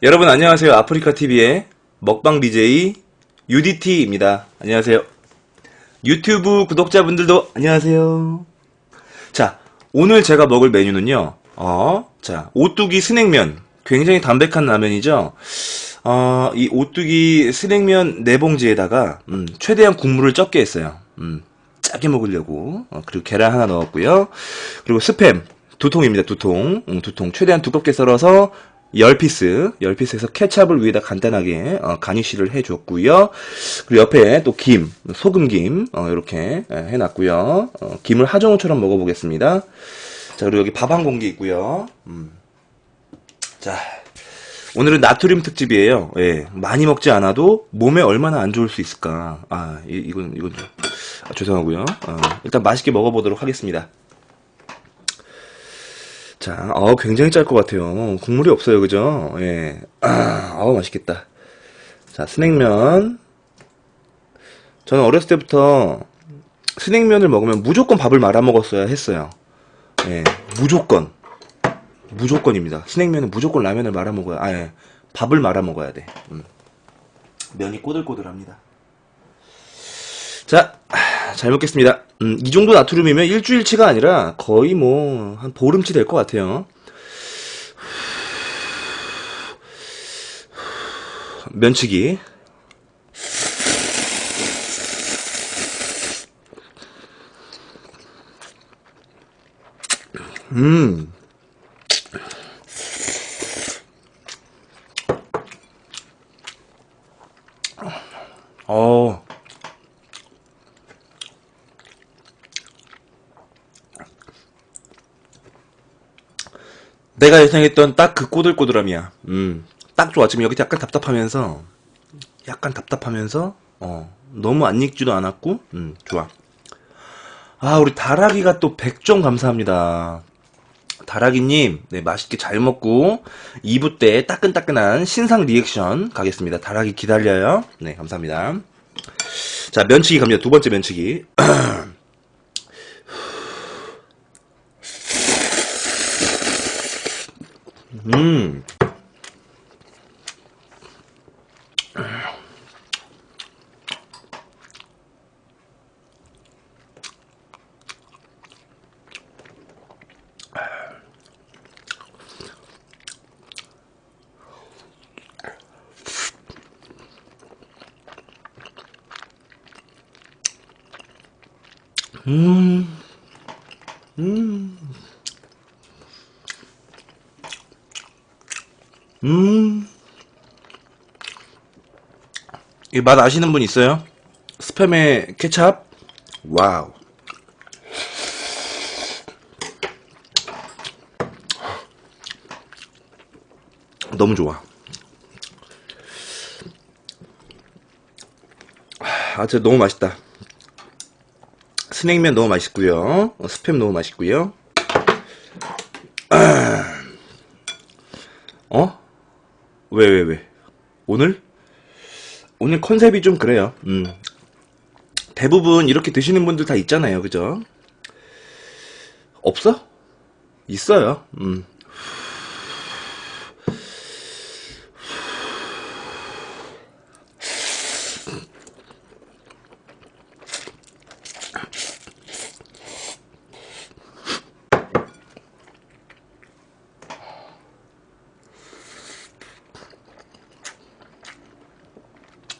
여러분 안녕하세요. 아프리카 TV의 먹방 BJ UDT입니다. 안녕하세요. 유튜브 구독자분들도 안녕하세요. 자, 오늘 제가 먹을 메뉴는요. 어, 자, 오뚜기 스낵면. 굉장히 담백한 라면이죠. 어, 이 오뚜기 스낵면 네 봉지에다가 음, 최대한 국물을 적게 했어요. 음, 짜게 먹으려고. 어, 그리고 계란 하나 넣었고요. 그리고 스팸 두 통입니다. 두 통. 음, 두 통. 최대한 두껍게 썰어서 10피스, 10피스에서 케찹을 위에다 간단하게 어, 가니쉬를 해줬고요. 그리고 옆에 또 김, 소금김 어, 이렇게 예, 해놨고요. 어, 김을 하정우처럼 먹어보겠습니다. 자 그리고 여기 밥 한 공기 있고요. 음. 자 오늘은 나트륨 특집이에요. 예, 많이 먹지 않아도 몸에 얼마나 안 좋을 수 있을까. 아 이, 이건 이건 좀 아, 죄송하고요. 어, 일단 맛있게 먹어보도록 하겠습니다. 자, 어, 굉장히 짤 것 같아요. 국물이 없어요, 그죠? 예. 아, 아우, 맛있겠다. 자, 스낵면. 저는 어렸을 때부터 스낵면을 먹으면 무조건 밥을 말아 먹었어야 했어요. 예, 무조건. 무조건입니다. 스낵면은 무조건 라면을 말아 먹어야, 아, 예. 밥을 말아 먹어야 돼. 음. 면이 꼬들꼬들합니다. 자, 아, 잘 먹겠습니다. 음, 이 정도 나트륨이면 일주일치가 아니라 거의 뭐, 한 보름치 될 것 같아요. 면치기. 음. 어. 내가 예상했던 딱 그 꼬들꼬들함이야. 음, 딱 좋아. 지금 여기 약간 답답하면서, 약간 답답하면서, 어, 너무 안 익지도 않았고, 음, 좋아. 아, 우리 다락이가 또 100점 감사합니다. 다락이님, 네, 맛있게 잘 먹고, 2부 때 따끈따끈한 신상 리액션 가겠습니다. 다락이 기다려요. 네, 감사합니다. 자, 면치기 갑니다. 두 번째 면치기. 음. 음. 음. 음. 이 맛 아시는 분 있어요? 스팸에 케찹? 와우. 너무 좋아. 아, 진짜 너무 맛있다. 스낵면 너무 맛있고요. 어, 스팸 너무 맛있고요. 왜, 왜, 왜? 오늘? 오늘 컨셉이 좀 그래요. 음. 대부분 이렇게 드시는 분들 다 있잖아요. 그죠? 없어? 있어요. 음.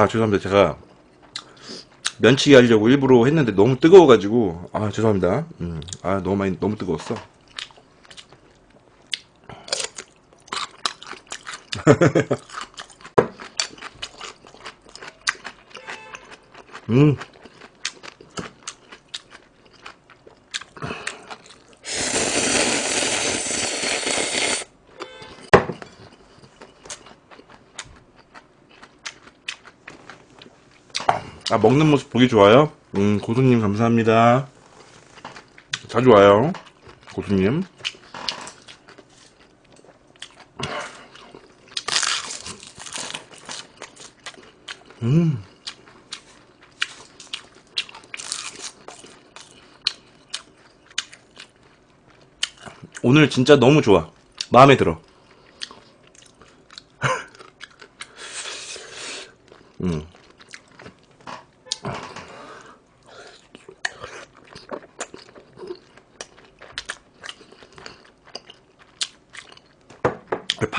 아, 죄송합니다. 제가 면치기 하려고 일부러 했는데 너무 뜨거워가지고, 아, 죄송합니다. 음, 아, 너무 많이, 너무 뜨거웠어. 음. 아, 먹는 모습 보기 좋아요? 음, 고수님 감사합니다. 자주 와요. 고수님. 음. 오늘 진짜 너무 좋아. 마음에 들어. 음.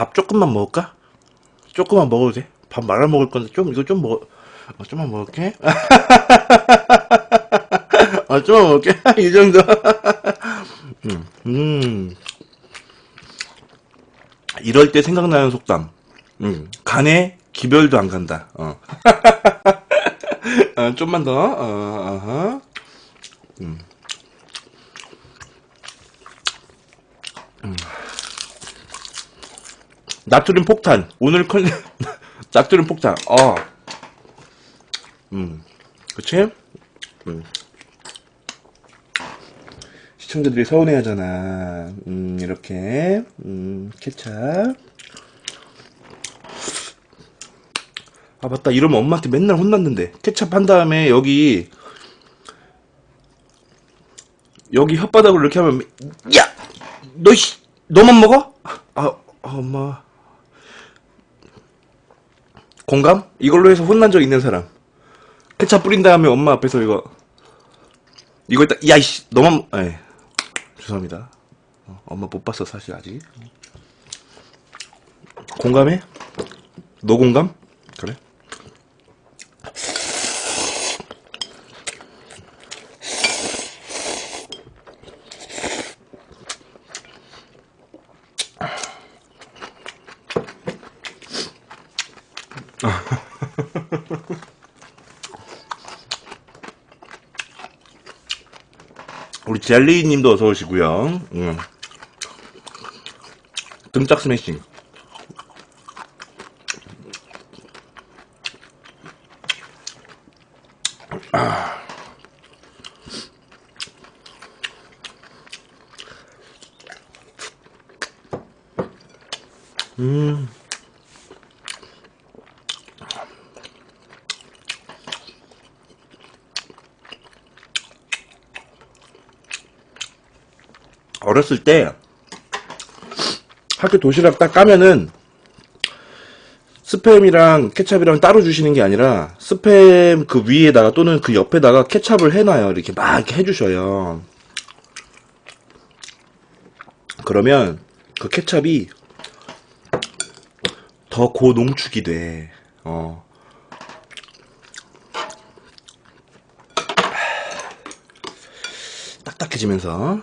밥 조금만 먹을까? 조금만 먹어도 돼? 밥 말아 먹을 건데 좀 이거 좀 먹어 어, 좀만 먹을게 어, 좀만 먹을게 이 정도 음, 음. 이럴 때 생각나는 속담 음, 간에 기별도 안 간다 어. 어, 좀만 더 어, 어허. 음. 음. 나트륨 폭탄. 오늘 컨, 나트륨 폭탄. 어. 음. 그치? 음. 시청자들이 서운해 하잖아. 음, 이렇게. 음, 케찹. 아, 맞다. 이러면 엄마한테 맨날 혼났는데. 케찹 한 다음에 여기, 여기 혓바닥으로 이렇게 하면, 야! 너, 씨, 너만 먹어? 아, 아, 엄마. 공감? 이걸로 해서 혼난 적 있는 사람. 케찹 뿌린 다음에 엄마 앞에서 이거, 이거 일단, 야, 이씨, 너만, 에 죄송합니다. 어, 엄마 못 봤어, 사실, 아직. 공감해? 너 공감? 그래? 우리 젤리님도 어서 오시고요. 음. 등짝 스매싱. 아. 음. 어렸을 때 학교 도시락 딱 까면은 스팸이랑 케찹이랑 따로 주시는 게 아니라 스팸 그 위에다가 또는 그 옆에다가 케찹을 해놔요. 이렇게 막 이렇게 해주셔요. 그러면 그 케찹이 더 고농축이 돼. 어. 딱딱해지면서.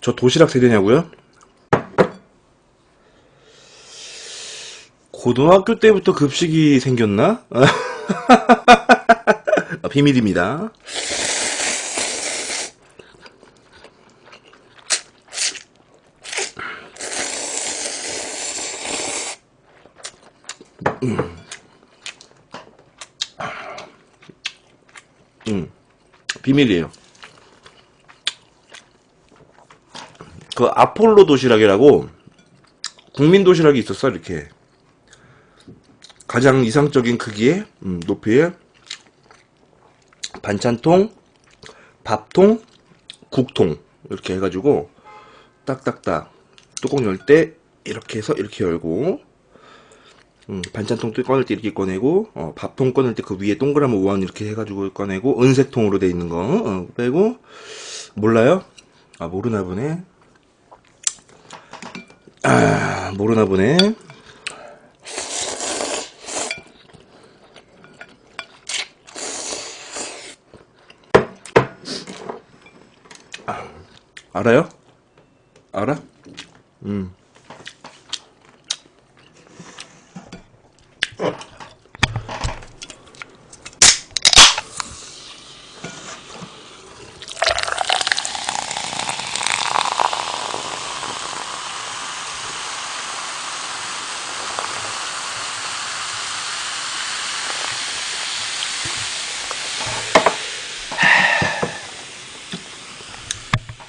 저 도시락 세대냐고요? 고등학교 때부터 급식이 생겼나? 아, 비밀입니다. 음, 비밀이에요. 그 아폴로 도시락이라고 국민 도시락이 있었어 이렇게 가장 이상적인 크기의 음, 높이에 반찬통, 밥통, 국통 이렇게 해가지고 딱딱딱 뚜껑 열 때 이렇게 해서 이렇게 열고 음, 반찬통 꺼낼 때 이렇게 꺼내고 어, 밥통 꺼낼 때 그 위에 동그라미 오한 이렇게 해가지고 꺼내고 은색통으로 돼 있는 거 어, 빼고 몰라요? 아 모르나 보네 아 모르나 보네 아, 알아요? 알아? 음.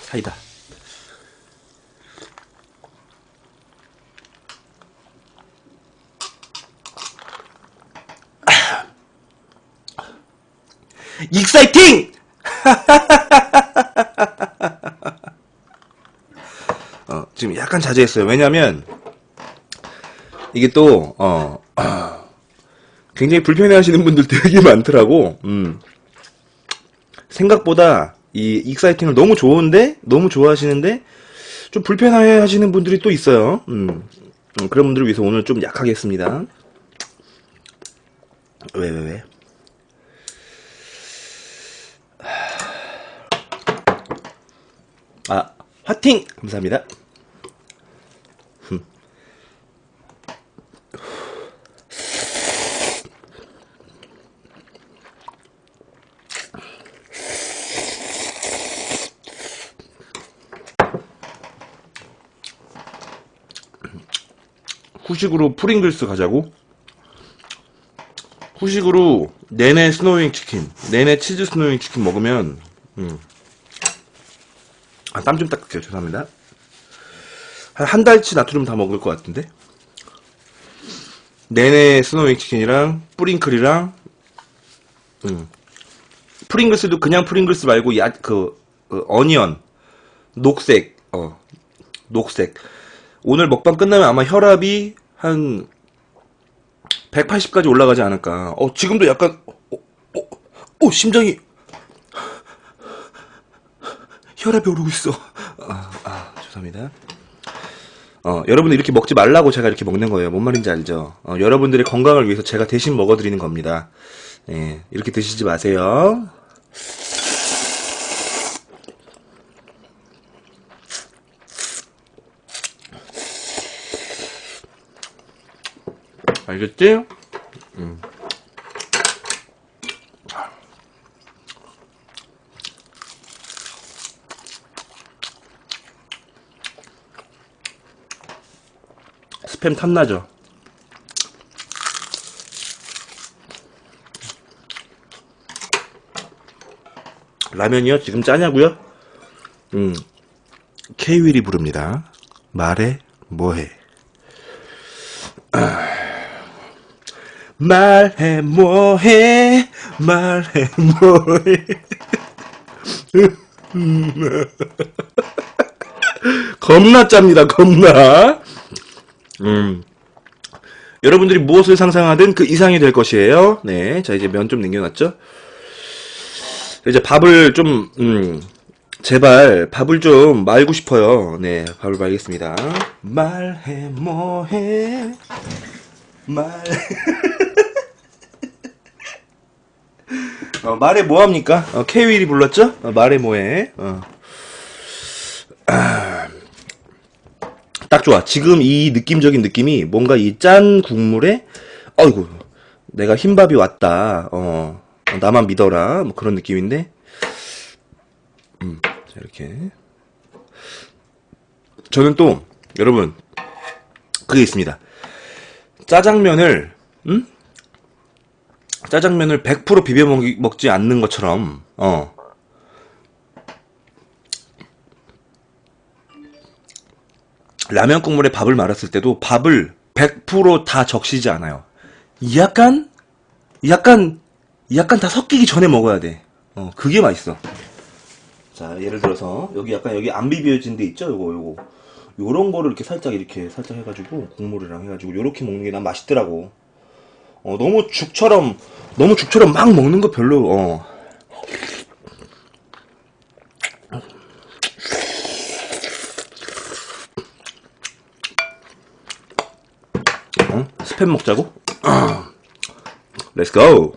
사이다. 익사이팅! 어, 지금 약간 자제했어요. 왜냐면, 이게 또, 어, 아, 굉장히 불편해 하시는 분들 되게 많더라고. 음. 생각보다 이 익사이팅을 너무 좋은데, 너무 좋아하시는데, 좀 불편해 하시는 분들이 또 있어요. 음. 음, 그런 분들을 위해서 오늘 좀 약하게 했습니다. 왜, 왜, 왜? 아, 화팅! 감사합니다. 후식으로 프링글스 가자고? 후식으로 내내 스노윙 치킨, 내내 치즈 스노윙 치킨 먹으면, 음. 아, 땀 좀 닦을게요. 죄송합니다. 한, 한 달치 나트륨 다 먹을 것 같은데? 내내 스노윙 치킨이랑, 뿌링클이랑, 음. 프링글스도 그냥 프링글스 말고, 야, 그, 그 어니언, 녹색, 어, 녹색. 오늘 먹방 끝나면 아마 혈압이 한 180까지 올라가지 않을까. 어, 지금도 약간, 어, 어, 어, 심장이, 혈압이 오르고 있어. 아, 아, 죄송합니다. 어, 여러분들 이렇게 먹지 말라고 제가 이렇게 먹는 거예요. 뭔 말인지 알죠? 어, 여러분들의 건강을 위해서 제가 대신 먹어드리는 겁니다. 예, 이렇게 드시지 마세요. 알겠지? 음. 스팸 탐나죠? 라면이요? 지금 짜냐고요? 음, 케이윌이 부릅니다. 말해 뭐해? 말해 뭐해? 말해 뭐해? 겁나 짭니다 겁나. 음. 여러분들이 무엇을 상상하든 그 이상이 될 것이에요. 네자 이제 면 좀 남겨놨죠? 이제 밥을 좀 음, 제발 밥을 좀 말고 싶어요. 네 밥을 말겠습니다. 말해 뭐해? 말 어, 말해 뭐합니까? 어, 케이윌이 불렀죠? 어, 말해 뭐해? 어. 아, 딱 좋아. 지금 이 느낌적인 느낌이 뭔가 이 짠 국물에 어이구 내가 흰밥이 왔다. 어, 어, 나만 믿어라. 뭐 그런 느낌인데. 음, 자, 이렇게. 저는 또 여러분 그게 있습니다. 짜장면을 음? 짜장면을 100% 비벼 먹, 먹지 않는 것처럼 어 라면 국물에 밥을 말았을 때도 밥을 100%다 적시지 않아요. 약간 약간 약간 다 섞이기 전에 먹어야 돼. 어 그게 맛있어. 자 예를 들어서 여기 약간 여기 안 비벼진 데 있죠? 요거 요거 요런 거를 이렇게 살짝 이렇게 살짝 해가지고 국물이랑 해가지고 요렇게 먹는 게 난 맛있더라고. 어, 너무 죽처럼 너무 죽처럼 막 먹는 거 별로 어. 어? 스팸 먹자고? 렛츠 고!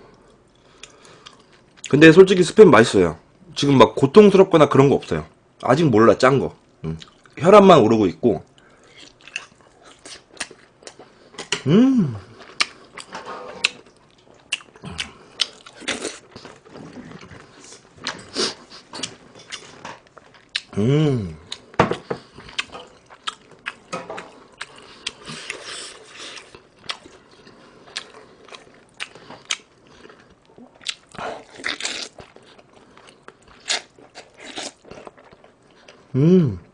근데 솔직히 스팸 맛있어요. 지금 막 고통스럽거나 그런 거 없어요. 아직 몰라, 짠 거. 음. 혈압만 오르고 있고. 음. 음. 음.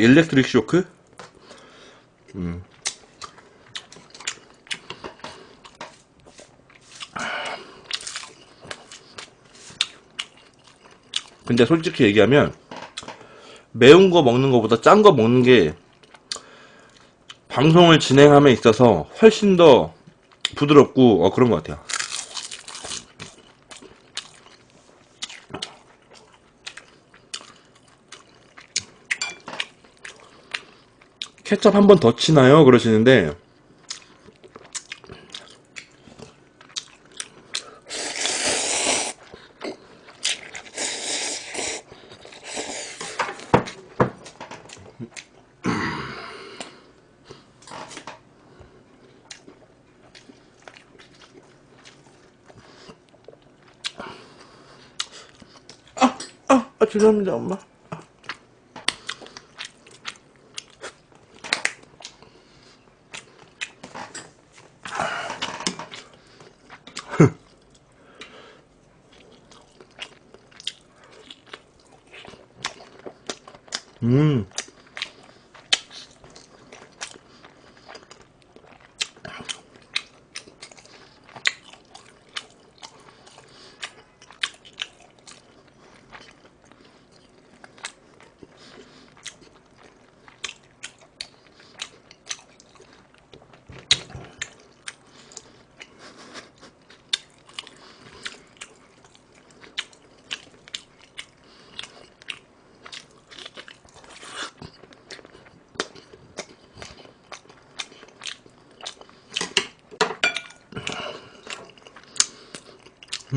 일렉트릭 쇼크? 음. 근데 솔직히 얘기하면 매운 거 먹는 것보다 짠 거 먹는 게 방송을 진행함에 있어서 훨씬 더 부드럽고 어, 그런 것 같아요. 케첩 한 번 더 치나요? 그러시는데 아, 죄송합니다, 엄마.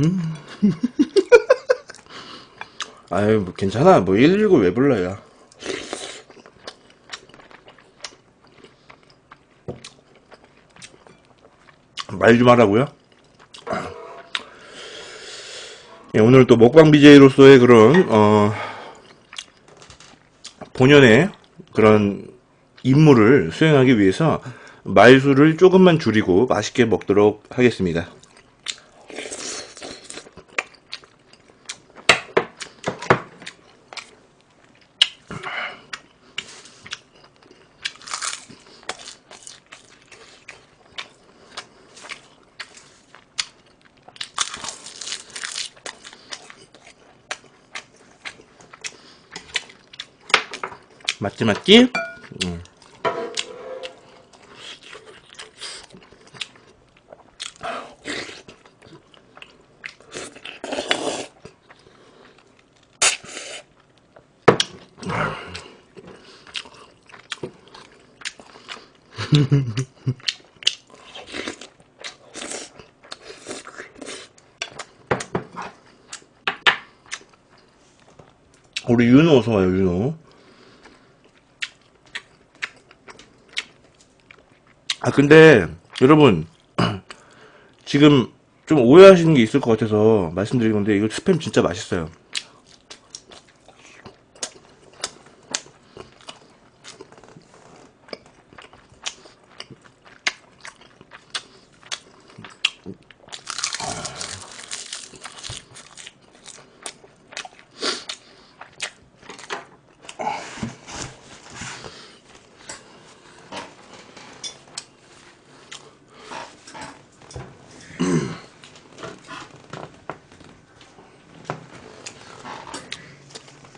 아유, 뭐 괜찮아. 뭐 119 왜 불러요? 말 좀 하라고요? 예, 오늘 또 먹방 BJ로서의 그런 어, 본연의 그런 임무를 수행하기 위해서 말수를 조금만 줄이고 맛있게 먹도록 하겠습니다. 맞지 맞지? 음. 우리 윤호 어서 와요 윤호 아 근데 여러분 지금 좀 오해하시는 게 있을 것 같아서 말씀드린 건데 이거 스팸 진짜 맛있어요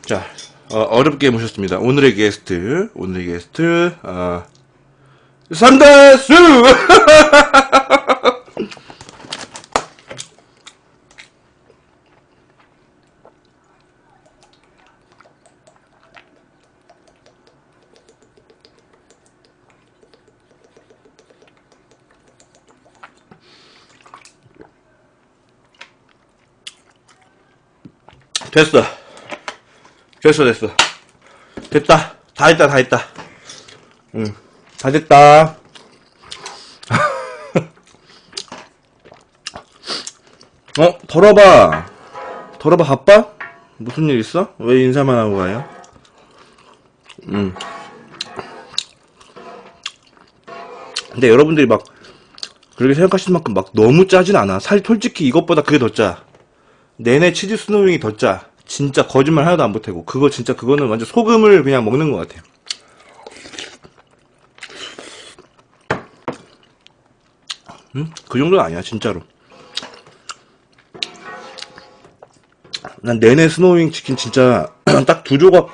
자 어, 렵게 모셨습니다. 오늘의 게스트 오늘의 게스트 어, 삼다수! 됐어 됐어 됐어. 됐다. 다 했다 다 했다. 응다 됐다. 어 덜어봐. 덜어봐 바빠? 무슨 일 있어? 왜 인사만 하고 가요? 응. 근데 여러분들이 막 그렇게 생각하시는 만큼 막 너무 짜진 않아. 살 솔직히 이것보다 그게 더 짜. 내내 치즈 스노윙이 더 짜. 진짜 거짓말 하나도 안 보태고. 그거 진짜 그거는 완전 소금을 그냥 먹는 것 같아요. 음? 그 정도는 아니야, 진짜로. 난 내내 스노윙 치킨 진짜 딱 두 조각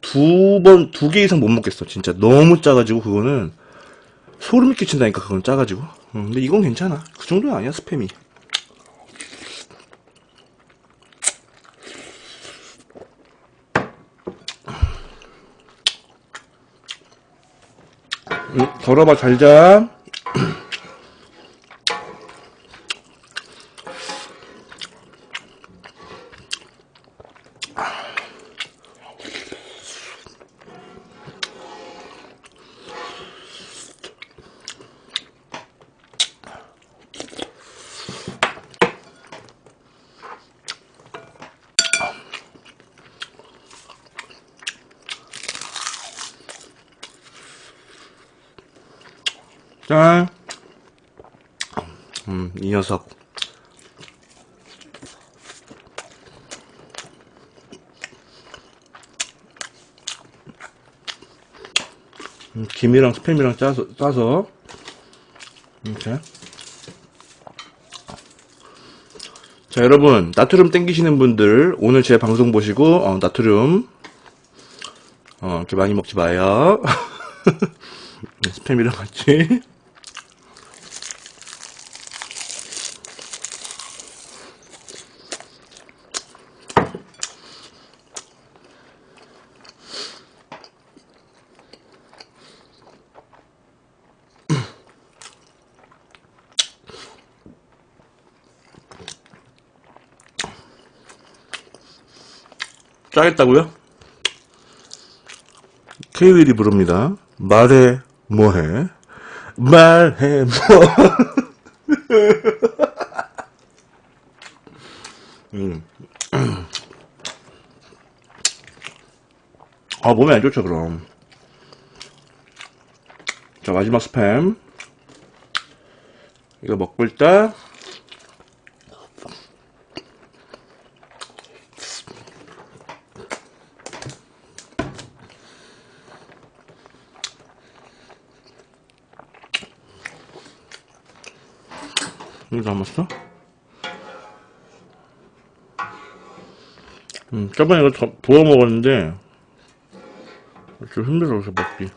두 번 두 개 이상 못 먹겠어 진짜 너무 짜가지고 그거는 소름이 끼친다니까 그건 짜가지고 음, 근데 이건 괜찮아 그 정도는 아니야 스팸이 음, 덜어봐 잘자 짠. 음, 이 녀석. 음, 김이랑 스팸이랑 짜서, 짜서. 이렇게. 자, 여러분, 나트륨 땡기시는 분들, 오늘 제 방송 보시고, 어, 나트륨, 어, 이렇게 많이 먹지 마요. 네, 스팸이랑 같이. 짜겠다고요? 케이윌이 부릅니다. 말해 뭐해? 말해 뭐. 음. 아 몸에 안 좋죠 그럼. 자 마지막 스팸. 이거 먹고 있다. 이거 남았어? 음, 저번에 이거 더 부어 먹었는데, 좀 힘들어서 먹기.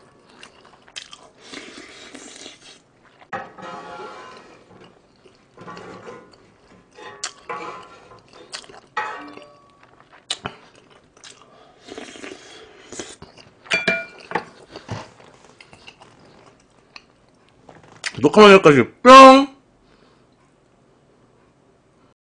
녹화만 여기까지 뿅!